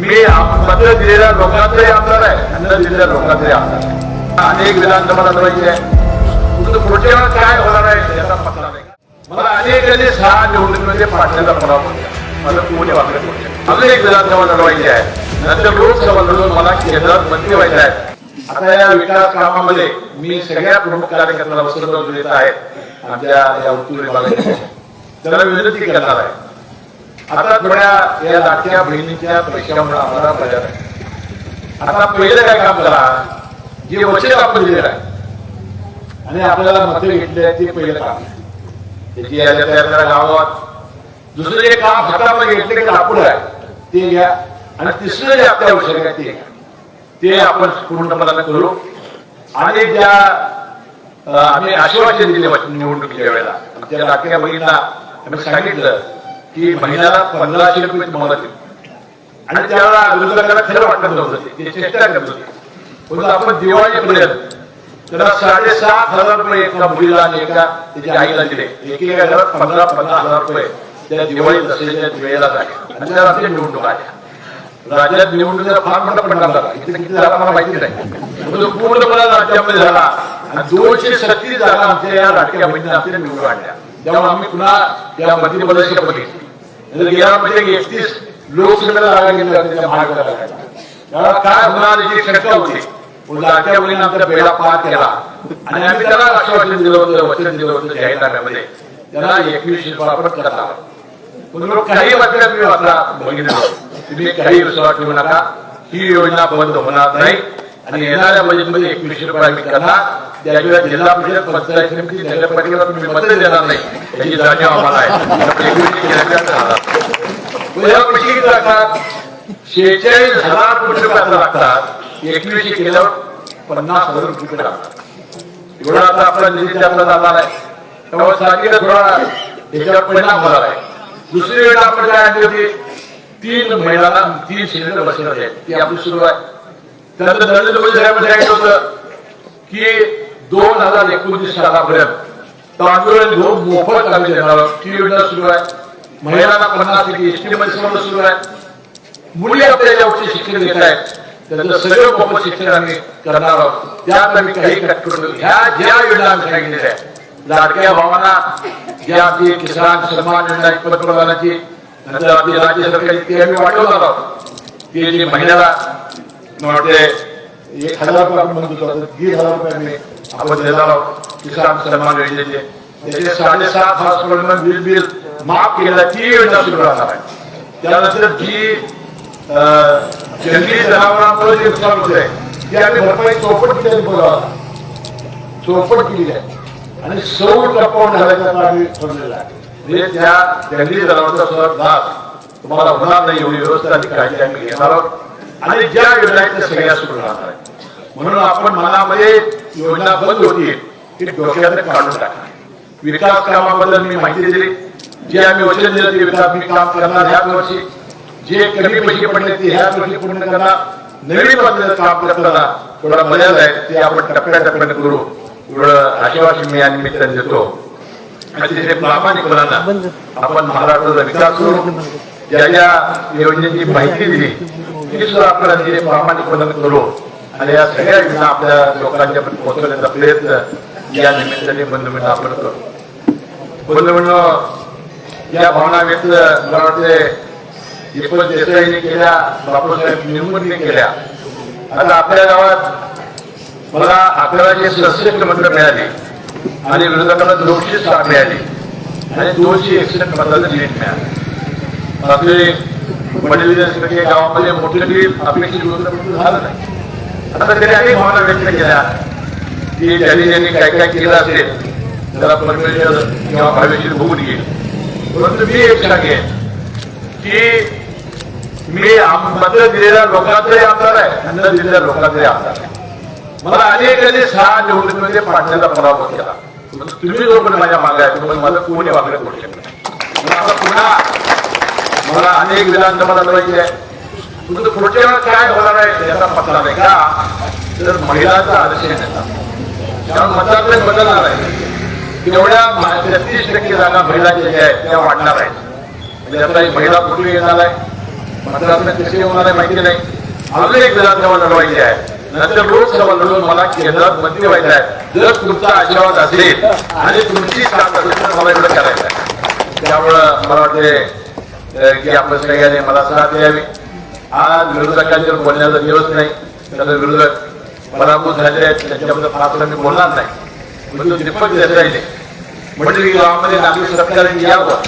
मी मध्य दिलेल्या लोकांचाही आमदार आहे. आणि दिलेल्या लोकांचाही आमदार अनेक विधानसभा लढवायची आहे. पुढच्या वेळेस काय होणार आहे याचा पत्ता नाही. मला अनेकांनी सहा निवडणुकीमध्ये पाठण्याचा पराभव केला मला कोणी वागले अजून एक विधानसभा लढवायची आहे. नंतर लोकसभा लढवून मला केंद्रात मंत्री व्हायचं आहे. आता या विकास कामामध्ये मी सगळ्या प्रमुख कार्यकर्त्याला वसंत देत आहे. आमच्या या उत्तर विभागाचे. त्याला विनंती करणार आहे. आता थोड्या या लाटक्या बहिणीच्या पैशामुळे आम्हाला आहे आता पहिलं काय काम करा? जे वचन आपण दिलेलं आहे. आणि आपल्याला मतं घेतली आहे ते पहिलं काम त्याची याद्या तयार करा गावात दुसरं जे काम हातामध्ये घेतले की लाकूड आहे ते घ्या. आणि तिसरं जे आपल्या आवश्यक आहे ते आपण पूर्णपणाने करू. आणि ज्या अं, आम्ही आश्वासन दिले निवडणुकीच्या वेळेला आमच्या लाटक्या बहिणीला आम्ही सांगितलं की महिन्याला पंधराशे रुपये तुम्हाला आणि त्यावेळेला विरोधकांना खरं वाटत नव्हतं. ते. ते चेष्टा करत होते. परंतु आपण दिवाळीपर्यंत त्याला साडेसात हजार रुपये एका मुलीला आणि एका त्याच्या आईला दिले. एक एका घरात पंधरा पंधरा हजार रुपये. त्या दिवाळी दसऱ्याच्या वेळेला झाले आणि त्या रात्री निवडणूक आल्या. राज्यात निवडणुकीचा फार मोठा परिणाम झाला. इथे किती झाला मला माहिती नाही. परंतु पूर्णपणे राज्यामध्ये झाला. आणि दोनशे छत्तीस जागा आमच्या या राजकीय बहिणी आमच्या निवडून आणल्या. त्यामुळे आम्ही पुन्हा या मध्यप्रदेशच्या बघितली गेल्या म्हणजे एकतीस लोकसभेला जागा गेल्या त्याला काय होणार याची शंका होती. पण लाडक्या मुलीने आमचा बेडा पार केला. आणि आम्ही त्याला आश्वासन दिलं होतं वचन दिलं होतं जाहीरनाम्यामध्ये. त्याला एकवीस वापर करता पण लोक काही बातम्या तुम्ही वाचला बघितलं तुम्ही काही विश्वास ठेवू नका. ही योजना बंद होणार नाही. आणि येणाऱ्या बजेटमध्ये एकवीसशे रुपये आम्ही करणार. त्याशिवाय जिल्हा परिषद पंचायत समिती नगरपालिकेला तुम्ही मत देणार नाही. याची जाणीव आम्हाला आहे. लागतात शेहेचाळीस हजार कोटी रुपये लागतात एकवीसशे केल्यावर पन्नास हजार रुपये लागतात एवढा आता आपला निधी त्यातला जाणार आहे त्यामुळे सांगितलं थोडा याच्यावर परिणाम होणार आहे. दुसरी वेळ आपण काय आणली होती? तीन महिलांना तीन सिलेंडर बसणार आहे ती आपली सुरू आहे त्यानंतर नरेंद्र मोदी साहेबांनी सांगितलं होतं की दोन हजार एकोणतीस सालापर्यंत तांदूळ आणि गहू मोफत आम्ही देणार आहोत ती योजना सुरू आहे. महिलांना पन्नास टक्के एस टी मध्ये सुरू आहे. मुली आपल्या ज्या उच्च शिक्षण घेत आहेत. त्यांचं सगळं मोफत शिक्षण आम्ही करणार आहोत. त्यात आम्ही काही कट करू ह्या ज्या योजना आम्ही सांगितलेल्या आहेत. लाडक्या भावांना ज्या आपली किसान सन्मान योजना पंतप्रधानाची नंतर आपली राज्य सरकारची ती आम्ही वाढवणार आहोत. ते जे महिन्याला मला वाटते एक हजार रुपये आपण म्हणत होतो. दीड हजार रुपये आम्ही आपण देणार आहोत किसान सन्मान योजनेचे त्याचे साडेसात हजार बिल बिल माफ केलेलं ती योजना सुरू राहणार आहे. त्यानंतर जी अं, जंगली जनावरांमुळे जे नुकसान होत आहे ते आम्ही भरपाई चौपट केली बोलावा. चौपट केली आहे. आणि सौ टप्पावून घालायचा आम्ही ठरलेला आहे. म्हणजे त्या जंगली जनावरांचा सुद्धा तुम्हाला होणार नाही एवढी व्यवस्था आणि काळजी आम्ही घेणार आहोत. आणि ज्या योजना आहेत त्या सगळ्या सुरू राहणार आहेत. म्हणून आपण मनामध्ये योजना बंद होती. ती डोक्यात काढून टाका विकास कामाबद्दल मी माहिती दिली. जे आम्ही वचन दिलं ते विकास मी काम करणार ह्या वर्षी. जे कमी पैसे पडले ते ह्या वर्षी पूर्ण करणार. नवीन पद्धतीचं काम करताना थोडा मर्यादा आहे ते आपण टप्प्याटप्प्याने करू. एवढं आशीर्वाद मी या निमित्ताने देतो. अतिशय प्रामाणिकपणानं आपण महाराष्ट्राचा विकास करू. ज्या ज्या योजनेची माहिती दिली ती सुद्धा आपण अतिशय प्रामाणिकपणानं करू. आणि या सगळ्या योजना आपल्या लोकांच्या पण पोहोचवण्याचा प्रयत्न या निमित्ताने बंधू आपण करतो. बंधू या भावना व्यक्त मला वाटते एकूण देसाईने केल्या बापूसाहेब निर्मूलने केल्या. आता आपल्या गावात मला अकराशे सदुसष्ट मतं मिळाली आणि विरोधकांना दोनशे साठ मिळाली आणि दोनशे एकसष्ट मतांचं लीड मिळालं. आपले वडील गावामध्ये मोठे लीड अपेक्षित होतं झालं नाही. आता त्यांनी अनेक भावना व्यक्त केल्या की ज्यांनी ज्यांनी काय काय केलं असेल त्याला परमेश्वर किंवा भावेशीर भोगून घेईल परंतु मी एक सांगेन की मी आम- मत दिलेल्या लोकांचाही आमदार आहे न दिलेल्या लोकांचाही आमदार आहे. मला अनेकांनी सहा निवडणुकीमध्ये पाठण्याचा पराभव केला तुम्ही जो पण माझ्या मागे आहे तुम्ही मला कोणी वागणं करू शकत नाही. आता पुन्हा मला अनेक विधानसभा लढवायची आहे. परंतु पुढच्या वेळेस काय होणार आहे याचा पत्ता नाही का? तर महिलांचा आदर्श कारण त्यामुळे बदलणार आहे तेवढ्या तेहतीस टक्के जागा महिलांच्या ज्या आहेत त्या वाढणार आहेत. म्हणजे आता ही महिला कुठे येणार आहे? मतदारसंघ कशी होणार आहे माहिती नाही. अजून एक विधानसभा लढवायची आहे. नंतर लोकसभा लढवून मला केंद्रात मंत्री व्हायचं आहे. जर तुमचा आशीर्वाद असेल आणि तुमची साथ असेल तर मला एवढं करायचं आहे. त्यामुळं मला वाटते की आपलं सगळ्यांनी मला साथ द्यावी. आज विरोधकांच्या बोलण्याचा दिवस नाही त्याचा विरोधक पराभूत झाले आहेत त्यांच्याबद्दल फार मी बोलणार नाही. पण तो दीपक देसाईने म्हणजे गावामध्ये नागरिक सरकारने यावं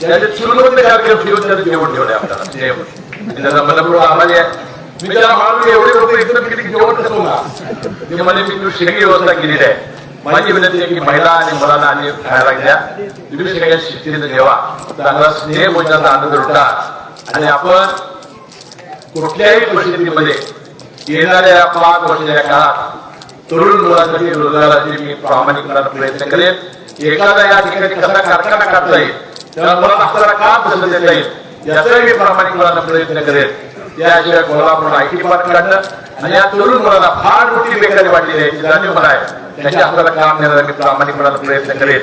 त्याचे चुलबंद कार्यक्रम ठेवून त्याचं जेवण ठेवले आपल्याला. जेवण त्याचा मनपूर्व आभारी आहे. मी त्याला मानून एवढे लोक एकदम किती जेवण कसं होणार. म्हणजे मी तू शिर्डी व्यवस्था केलेली आहे. माझी विनंती आहे की महिला आणि मुलांना आणि खायला घ्या. तुम्ही सगळ्या शिस्तीने जेवा. चांगला स्नेह भोजनाचा आनंद लुटा आणि आपण कुठल्याही परिस्थितीमध्ये येणाऱ्या पाच वर्षाच्या काळात तरुण मुलांसाठी रोजगाराची मी प्रामाणिकपणाने प्रयत्न करेन. एखादा या ठिकाणी कसा कारखाना काढता येईल त्याला मुलांना आपल्याला का पसंत देता येईल याचाही मी प्रामाणिकपणाने प्रयत्न करेन. त्याशिवाय कोल्हापूर आय टी पार्क काढणं आणि या तरुण मुलांना फार मोठी बेकारी वाटलेली आहे ती जाणीव मला आहे. त्याच्या आपल्याला काम देण्यासाठी प्रामाणिक प्रामाणिकपणाने प्रयत्न करेल